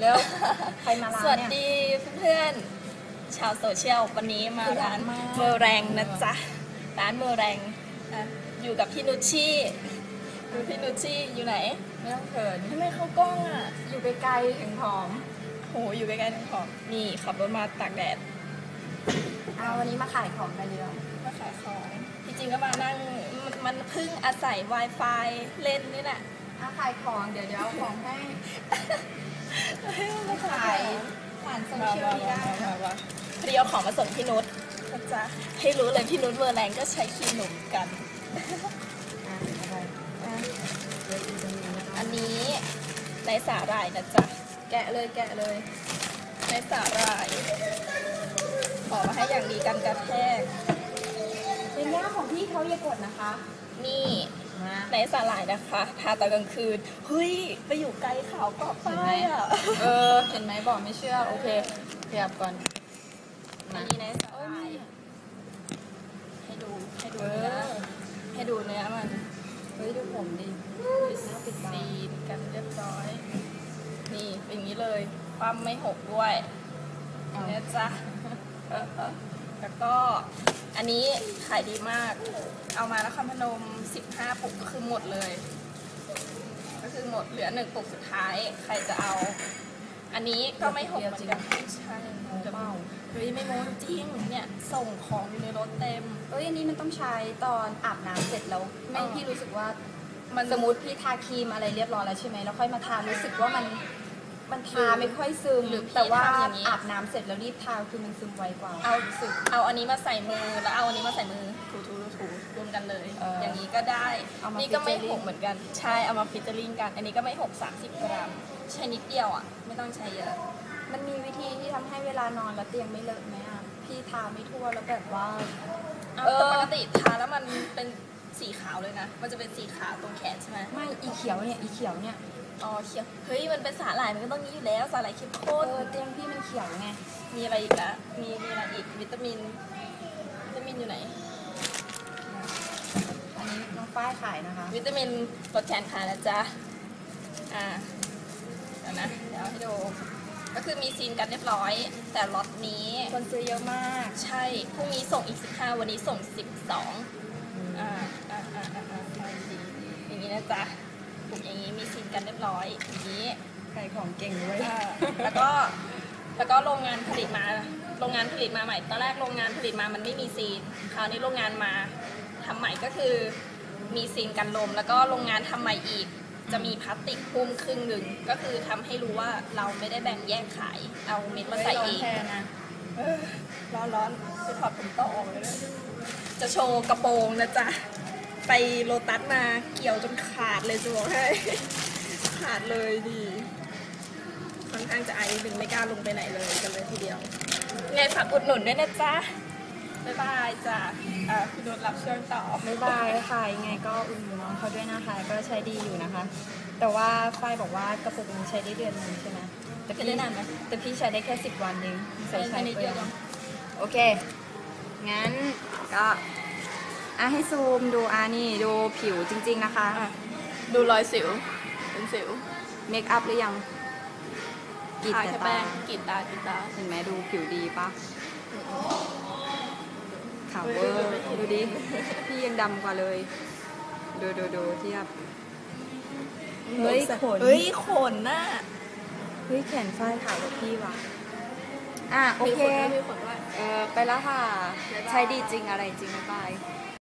เร็วใครมาร้านสวัสเนี่ย ดีเพื่อนๆชาวโซเชียลวันนี้มาคือร้าร้านนมากเมอแรงนะจ๊ะร้านเมอแรงอะอยู่กับพี่นุชชี่ดูพี่นุชชี่อยู่ไหนไม่ต้องเขินทำไมเขากล้องอะอยู่ไกลๆถึงผอม โหอยู่ใกล้ๆทั้งของนี่ขับรถมาตากแดดเอาวันนี้มาขายของกันเยอะมาขายของที่จริงก็มานั่งมันมันเพิ่งอาศัย Wi-Fi เล่นนี่แหละ เอาขายของเดี๋ยวเดี๋ยวเอาของให้มา ขายผ่านโซเชียลมามีมาได้มามาพอดีเอาของมาส่งพี่นุชนะจ๊ะให้รู้เลยพี่นุชเมอร์แรงก็ใช้ครีมหนุ่มกัน อันนี้ในสาหร่ายนะจ๊ะ แกะเลยแกะเลย ในสาหร่ายขอมาให้อย่างดีกันกระแทกเป็นย่าของพี่เขาอย่ากดนะคะ นี่ ในสาหร่ายนะคะทาตอนกลางคืน เฮ้ย ไปอยู่ไกลขาวเกาะป้ายอะ เออ เห็นไหมบอกไม่เชื่อ โอเคขยับก่อนอัมานนี้ในสาหร่ายให้ดู ให้ดูเอเนื้ออให้ดูเนื้อมัน เฮ้ย ดูผมดิปิดซีนกันเรียบร้อย นี่เป็นอย่างนี้เลย ความไม่หกด้วยเอาเนี่ยจ้ะ แล้วก็อันนี้ขายดีมาก เอามานครพนม 15ปุกก็คือหมดเลย ก็คือหมดเหลือหนึ่งปุกสุดท้าย ใครจะเอา อันนี้ก็ไม่หกเหมือนกันใช่เอาเปล่าเฮ้ยไม่โม้จริงเนี่ยส่งของอยู่ในรถเต็มเอ้ยอันนี้มันต้องใช้ตอนอาบน้ำเสร็จแล้วไม่พี่รู้สึกว่ามันสมมติพี่ทาครีมอะไรเรียบร้อยแล้วใช่ไหมแล้วค่อยมาทารู้สึกว่ามัน มันทาไม่ค่อยซึมหรือพี่แต่ว่าทำอย่างนี้ อาบน้ำเสร็จแล้วรีบทาคือมันซึมไวกว่า เอาเอาอันนี้มาใส่มือแล้วเอาอันนี้มาใส่มือถูถูถูรวมกันเลย เออออย่างนี้ก็ได้เอามานี่ก็ไม่ featuring หกเหมือนกันใช่เอามาฟิชเจอริงกัน อันนี้ก็ไม่หก30กรัม ใช้นิดเดียวอะไม่ต้องใช้เยอะ มันมีวิธีที่ทำให้เวลานอนแล้วเตียงไม่เลอะไหมอะพี่ทาไม่ทั่วแล้วแบบว่า เอาเออแต่ปกติทาแล้วมันเป็นสีขาวเลยนะ มันจะเป็นสีขาวตรงแขนใช่ไหมไม่อีเขียวเนี่ยอีเขียวเนี่ย อ๋อเขียว เฮ้ย มันเป็นสาหร่ายมันก็ต้องนี้อยู่แล้ว สาหร่ายเข้มเอข้นอเตียงพี่มันเขียวไง มีอะไรอีกละมีมีอะไรอีก วิตามิน วิตามินอยู่ไหน อันนี้น้องฝ้ายขายนะคะ วิตามินลดแขนขานะจ๊ะอ่า เดี๋ยวนะ เดี๋ยวให้ดู ก็คือมีซีนกันเรียบร้อย แต่ล็อตนี้ คนซื้อเยอะมาก ใช่ พรุ่งนี้ส่งอีก 15 วันนี้ส่ง 12 อ่า อ่า อ่า อ่าอ่าอ่าดีอย่างนี้นะจ๊ะ ถูกอย่างนี้มีซีนกันเรียบร้อยอย่างนี้ขายของเก่งด้วยอ่าแล้วก็แล้วก็โรงงานผลิตมา โรงงานผลิตมาใหม่ ตอนแรกโรงงานผลิตมามันไม่มีซีน คราวนี้โรงงานมาทำใหม่ก็คือ มีซีนกันลม แล้วก็โรงงานทำใหม่อีก จะมีพลาสติกหุ้มครึ่งหนึ่ง ก็คือทำให้รู้ว่าเราไม่ได้แบ่งแยกขาย เอาเม็ดมาใส่ร้อเอนงแทนนะเออร้อนร้อนไปถอดผมต่อออกเลยนะจะโชว์กระโปรงนะจ๊ะ ไปโลตัสมาเกี่ยวจนขาดเลยจะบอกให้ ขาดเลยดีค่อนข้างจะไอถึงไม่กล้าลงไปไหนเลยกันเลยทีเดียวไงฝากอุดหนุนด้วยนะจ๊ะบ๊ายบายจ้ะอ่าคุณโดนรับเชิญต่อบ๊ายบายค่ะยังไงก็อุ่นนน้องเขาด้วยนะคะก็ใช้ดีอยู่นะคะ แต่ว่าฝ้ายบอกว่ากระปุกนึงใช้ได้เดือนหนึงใช่ไหมแต่ใช้พี่ได้นานไหมแต่พี่ใช้ได้แค่สิบวันเองใส่ใช้ใช้นิดไปเดียวเองโอเค งั้นก็ อะให้ซูมดูอะนี่ดูผิวจริง ๆนะคะ อะดูรอยสิว เป็นสิวเมคอัพหรือยังกรีดทาแต่แค่ตาแป้งกรีดตากรีดตา เห็นไหมดูผิวดีปะขาวเวอร์เฮ้ยดูดิพี่ยังดำกว่าเลย ดูดูดูเทียบ เฮ้ยขน เฮ้ยขนน่ะเฮ้ยแขนฝ้ายขาวกว่าพี่ว่ะอะโอเคมีขนด้วยมีขนด้วย เออไปแล้วค่ะใช้ดีจริงอะไรจริงบ๊ายบาย